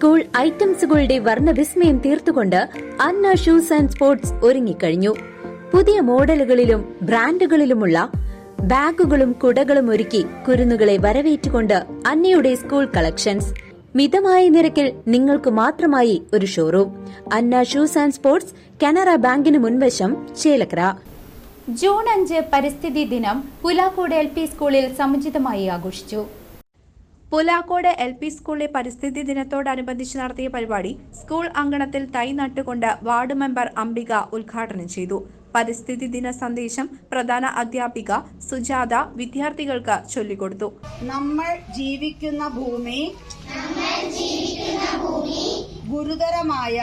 School ഐറ്റംസുകളുടെ വർണവിസ്മയം തീർത്തുകൊണ്ട് അന്ന ഷൂസ് ആൻഡ് സ്പോർട്സ് ഒരുങ്ങിക്കഴിഞ്ഞു. പുതിയ മോഡലുകളിലും ബ്രാൻഡുകളിലുമുള്ള ബാഗുകളും കുടകളും ഒരുക്കി കുരുന്നുകളെ വരവേറ്റുകൊണ്ട് അന്നയുടെ സ്കൂൾ കളക്ഷൻസ്. മിതമായ നിരക്കിൽ നിങ്ങൾക്ക് മാത്രമായി ഒരു showroom. Anna shoes and sports Canara ബാങ്കിന് മുൻവശം ചേലക്കര. ജൂൺ അഞ്ച് പരിസ്ഥിതി ദിനം പുലാക്കോട് എൽ പി സ്കൂളിൽ സമുചിതമായി ആഘോഷിച്ചു. പുലാക്കോട് എൽ പി സ്കൂളിലെ പരിസ്ഥിതി ദിനത്തോടനുബന്ധിച്ച് നടത്തിയ പരിപാടി സ്കൂൾ അങ്കണത്തിൽ തൈ നട്ടുകൊണ്ട് വാർഡ് മെമ്പർ അംബിക ഉദ്ഘാടനം ചെയ്തു. പരിസ്ഥിതി ദിന സന്ദേശം പ്രധാന അധ്യാപിക സുജാത വിദ്യാർത്ഥികൾക്ക് ചൊല്ലിക്കൊടുത്തു. നമ്മൾ ജീവിക്കുന്ന ഭൂമി ഗുരുതരമായ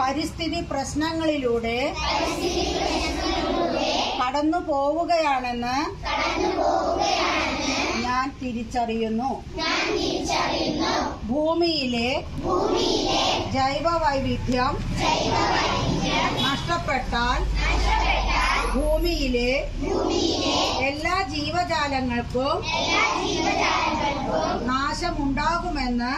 പരിസ്ഥിതി പ്രശ്നങ്ങളിലൂടെ കടന്നു പോവുകയാണെന്ന് ഞാൻ തിരിച്ചറിയുന്നു. ഭൂമിയിലെ ജൈവ വൈവിധ്യം നഷ്ടപ്പെട്ടാൽ ഭൂമിയിലെ എല്ലാ ജീവജാലങ്ങൾക്കും നാശമുണ്ടാകുമെന്ന്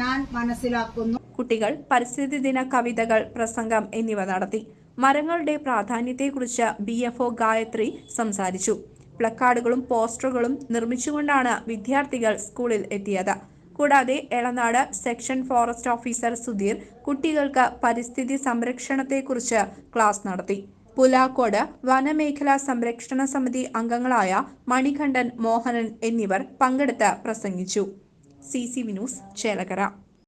ഞാൻ മനസ്സിലാക്കുന്നു. കുട്ടികൾ പരിസ്ഥിതി ദിന കവിതകൾ പ്രസംഗം എന്നിവ നടത്തി. മരങ്ങളുടെ പ്രാധാന്യത്തെക്കുറിച്ച് ബി എഫ് ഒ ഗായത്രി സംസാരിച്ചു. പ്ലക്കാർഡുകളും പോസ്റ്ററുകളും നിർമ്മിച്ചുകൊണ്ടാണ് വിദ്യാർത്ഥികൾ സ്കൂളിൽ എത്തിയത്. കൂടാതെ Elanad section forest officer Sudheer കുട്ടികൾക്ക് പരിസ്ഥിതി സംരക്ഷണത്തെക്കുറിച്ച് ക്ലാസ് നടത്തി. പുലാക്കോട് വനമേഖലാ സംരക്ഷണ സമിതി അംഗങ്ങളായ മണികണ്ഠൻ മോഹനൻ എന്നിവർ പങ്കെടുത്ത് പ്രസംഗിച്ചു. C C Vinoos Chelakkara.